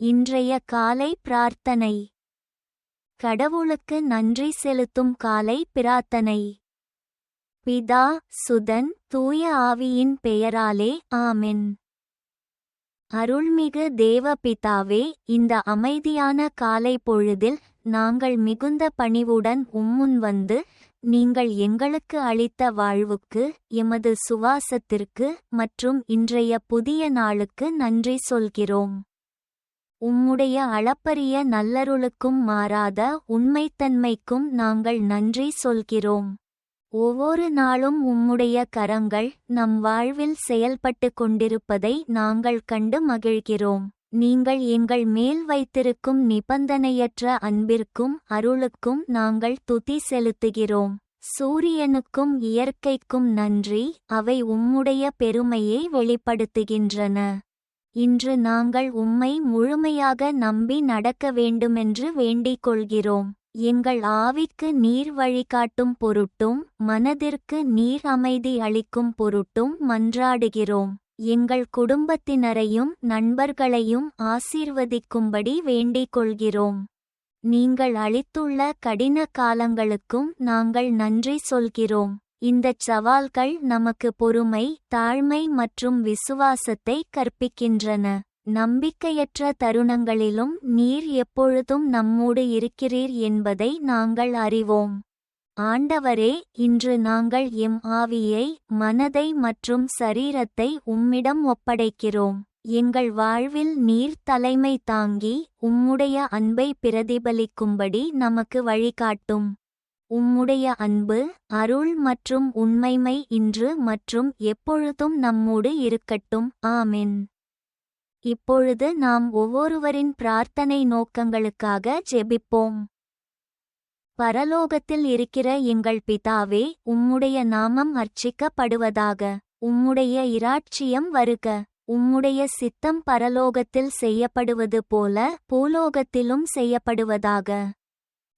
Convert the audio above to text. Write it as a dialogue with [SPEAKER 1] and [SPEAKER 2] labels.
[SPEAKER 1] இன்றைய காலை பிரார்த்தனை. கடவுளுக்கு நன்றி செலுத்தும் காலை பிரார்த்தனை. பிதா சுதன் தூய ஆவியின் பெயராலே ஆமென். அருள்மிகு தேவ பிதாவே இந்த அமைதியான காலை பொழுதில் நாங்கள் மிகுந்த பணிவுடன் உம்முன் வந்து நீங்கள் எங்களுக்கு அளித்த வாழ்வுக்கு எமது சுவாசத்திற்கு மற்றும் இன்றைய புதிய நாளுக்கு நன்றி சொல்கிறோம். உம்முடைய அளப்பரிய நல்லருளுக்கும் மாறாத உண்மைத்தன்மைக்கும் நாங்கள் நன்றி சொல்கிறோம். ஒவ்வொரு நாளும் உம்முடைய கரங்கள் நம் வாழ்வில் செயல்பட்டு கொண்டிருப்பதை நாங்கள் கண்டு மகிழ்கிறோம். நீங்கள் எங்கள் மேல் வைத்திருக்கும் நிபந்தனையற்ற அன்பிற்கும் அருளுக்கும் நாங்கள் துதி செலுத்துகிறோம். சூரியனுக்கும் இயற்கைக்கும் நன்றி அவை உம்முடைய பெருமையை வெளிப்படுத்துகின்றன. இன்று நாங்கள் உம்மை முழுமையாக நம்பி நடக்க வேண்டுமென்று வேண்டிக் கொள்கிறோம் எங்கள் ஆவிக்கு நீர் வழிகாட்டும் பொருட்டும் மனதிற்கு நீர் அமைதி அளிக்கும் பொருட்டும் மன்றாடுகிறோம். எங்கள் குடும்பத்தினரையும் நண்பர்களையும் ஆசீர்வதிக்கும்படி வேண்டிக் கொள்கிறோம் நீங்கள் அளித்துள்ள கடின காலங்களுக்கும் நாங்கள் நன்றி சொல்கிறோம். இந்தச் சவால்கள் நமக்கு பொறுமை தாழ்மை மற்றும் விசுவாசத்தை கற்பிக்கின்றன. நம்பிக்கையற்ற தருணங்களிலும் நீர் எப்பொழுதும் நம்மோடு இருக்கிறீர் என்பதை நாங்கள் அறிவோம். ஆண்டவரே இன்று நாங்கள் எம் ஆவியை மனதை மற்றும் சரீரத்தை உம்மிடம் ஒப்படைக்கிறோம். எங்கள் வாழ்வில் நீர் தலைமை தாங்கி உம்முடைய அன்பை பிரதிபலிக்கும்படி நமக்கு வழிகாட்டும். உம்முடைய அன்பு அருள் மற்றும் உண்மைமை இன்று மற்றும் எப்பொழுதும் நம்மோடு இருக்கட்டும். ஆமென். இப்பொழுது நாம் ஒவ்வொருவரின் பிரார்த்தனை நோக்கங்களுக்காக ஜெபிப்போம். பரலோகத்தில் இருக்கிற எங்கள் பிதாவே உம்முடைய நாமம் அர்ச்சிக்கப்படுவதாக. உம்முடைய இராட்சியம் வருக. உம்முடைய சித்தம் பரலோகத்தில் செய்யப்படுவது போல பூலோகத்திலும் செய்யப்படுவதாக.